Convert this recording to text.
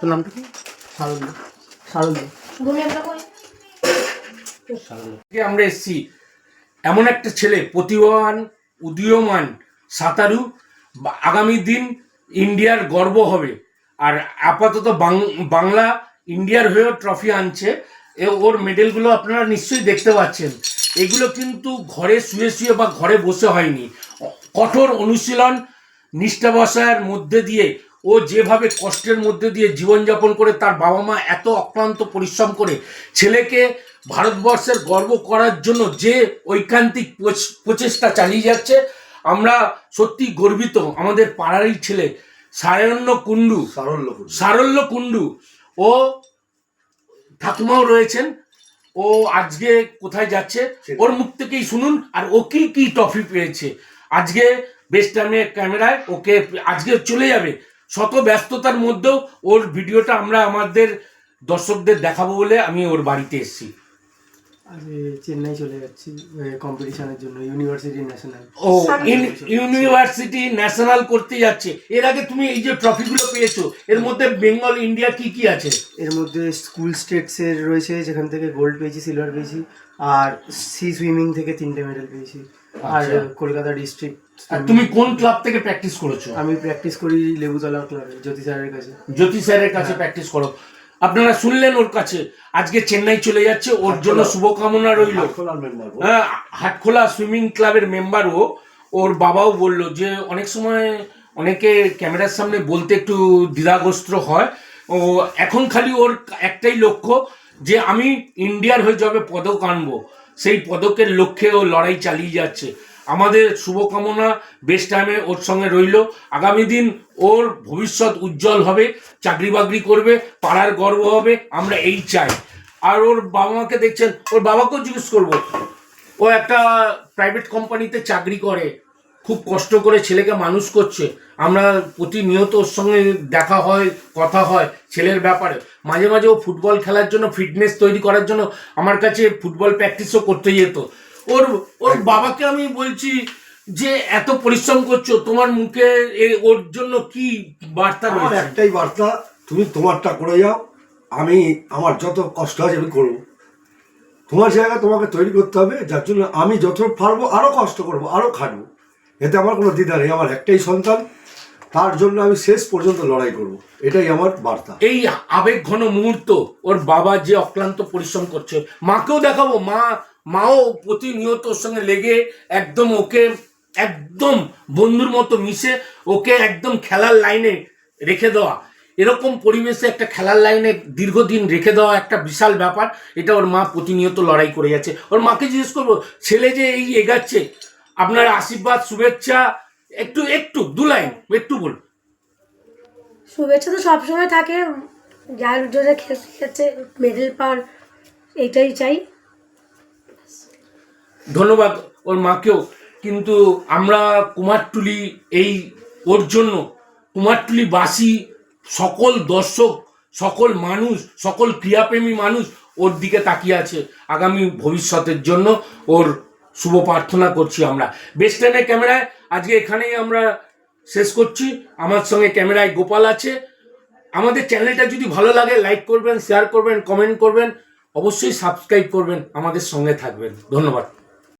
তোর নামটা কি? আমরা এসছি এমন একটা ছেলে প্রতিভাবান উদীয়মান সাঁতারু বা- আগামী দিন ইন্ডিয়ার গর্ব হবে। আর আপাতত বাং- বাংলা ইন্ডিয়ার হয়েও ট্রফি আনছে। এ ওর মেডেলগুলো আপনারা নিশ্চয়ই দেখতে পাচ্ছেন। এগুলো কিন্তু ঘরে শুয়ে শুয়ে বা ঘরে বসে হয়নি। কঠোর অনুশীলন নিষ্ঠাবসার মধ্যে দিয়ে ও যেভাবে কষ্টের মধ্যে দিয়ে জীবনযাপন করে তার বাবা মা এত অক্লান্ত পরিশ্রম করে ছেলেকে ভারতবর্ষের গর্ব করার জন্য যে ঐকান্তিক প্রচ- প্রচেষ্টা চালিয়ে যাচ্ছে আমরা সত্যি গর্বিত আমাদের পাড়ারই ছেলে সায়ন্য কুণ্ডু। সারল্য সারল্য কুণ্ডু। ও ঠাকুমাও রয়েছেন। ও আজকে কোথায় যাচ্ছে? ওর মুখ থেকেই শুনুন আর ও কি কি ট্রফি পেয়েছে? আজকে বেস্ট টাইমে ক্যামেরায় ওকে আজকে চলে যাবে। শত ব্যস্ততার মধ্যেও ওর ভিডিওটা আমরা আমাদের দর্শকদের দেখাবো বলে আমি ওর বাড়িতে এসেছি। আজ চেন্নাই চলে যাচ্ছি কম্পিটিশনের জন্য ইউনিভার্সিটি ন্যাশনাল ও ইউনিভার্সিটি ন্যাশনাল করতে যাচ্ছে। এর আগে তুমি এই যে ট্রফিগুলো পেয়েছ এর মধ্যে বেঙ্গল ইন্ডিয়া কি কি আছে? এর মধ্যে স্কুল স্টেটসের রয়েছে যেখান থেকে গোল্ড পেয়েছি সিলভার পেয়েছি আর সি সুইমিং থেকে তিনটে মেডেল পেয়েছি। আর আচ্ছা। কলকাতা ডিস্ট্রিক্ট আর তুমি কোন ক্লাব থেকে প্র্যাকটিস করেছ? আমি প্র্যাকটিস করি লেবুতলা ক্লাবে জ্যোতি স্যারের কাছে। জ্যোতি স্যারের কাছে প্র্যাকটিস করো। আপনারা শুনলেন ওর কাছে আজকে চেন্নাই চলে যাচ্ছে ওর জন্য শুভকামনা রইল। মেম্বার হ্যাঁ হাটখোলা সুইমিং ক্লাবের মেম্বারও ওর বাবাও বলল যে অনেক সময় অনেকে ক্যামেরার সামনে বলতে একটু দ্বিধাগ্রস্ত হয়। ও এখন খালি ওর একটাই লক্ষ্য যে আমি ইন্ডিয়ার হয়ে যাবে পদক আনব। সেই পদকের লক্ষ্যে ও লড়াই চালিয়ে যাচ্ছে। আমাদের শুভকামনা বেস্ট টাইমে ওর সঙ্গে রইল। আগামী দিন ওর ভবিষ্যৎ উজ্জ্বল হবে চাকরি বাকরি করবে, পাড়ার গর্ব হবে, আমরা এই চাই। আর ওর বাবা মাকে দেখছেন, ওর বাবাকেও জিজ্ঞেস করব। ও একটা প্রাইভেট কোম্পানিতে চাকরি করে খুব কষ্ট করে ছেলেকে মানুষ করছে। আমরা প্রতিনিয়ত ওর সঙ্গে দেখা হয় কথা হয় ছেলের ব্যাপারে। মাঝে মাঝে ও ফুটবল খেলার জন্য ফিটনেস তৈরি করার জন্য আমার কাছে ফুটবল প্র্যাকটিসও করতে যেত। ওর ওর বাবাকে আমি বলছি যে এত পরিশ্রম করছ তোমার মুখে ওর জন্য কি বার্তা রয়েছে? একটাই বার্তা তুমি তোমারটা করে যাও। আমি আমার যত কষ্ট আছে আমি করব। তোমার জায়গা তোমাকে তৈরি করতে হবে যার জন্য আমি যত পারব আরও কষ্ট করব আরও খাটবো। এতে আমার কোনো দ্বিধা নেই, আমার একটাই সন্তান, তার জন্য আমি শেষ পর্যন্ত লড়াই করব। এটাই আমার বার্তা। এই আবেগ ঘন মুহূর্ত, ওর বাবা যে অক্লান্ত পরিশ্রম করছে, মাকেও দেখাবো, মা, মাও প্রতিনিয়ত ওর সঙ্গে লেগে একদম ওকে একদম বন্ধুর মতো মিশে ওকে একদম খেলার লাইনে রেখে দেওয়া। এরকম পরিবেশে একটা খেলার লাইনে দীর্ঘদিন রেখে দেওয়া একটা বিশাল ব্যাপার, এটা ওর মা প্রতিনিয়ত লড়াই করে যাচ্ছে। ওর মাকে জিজ্ঞেস করব, ছেলে যে এই এগাচ্ছে আপনার আশীর্বাদ শুভেচ্ছা একটু একটু দু লাইন একটু বল শুভেচ্ছা তো সবসময় থাকে। যার জন্য খেলছে মেডেল পাওয়ার এইটাই চাই। ধন্যবাদ ওর মাকেও। কিন্তু আমরা কুমারটুলি এই ওর জন্য কুমারটুলি বাসী সকল দর্শক সকল মানুষ সকল ক্রিয়াপ্রেমী মানুষ ওর দিকে তাকিয়ে আছে আগামী ভবিষ্যতের জন্য। ওর শুভ প্রার্থনা করছি আমরা। বেস্টার্নের ক্যামেরায় আজকে এখানেই আমরা শেষ করছি। আমার সঙ্গে ক্যামেরায় গোপাল আছে। আমাদের চ্যানেলটা যদি ভালো লাগে লাইক করবেন শেয়ার করবেন কমেন্ট করবেন, অবশ্যই সাবস্ক্রাইব করবেন, আমাদের সঙ্গে থাকবেন। ধন্যবাদ।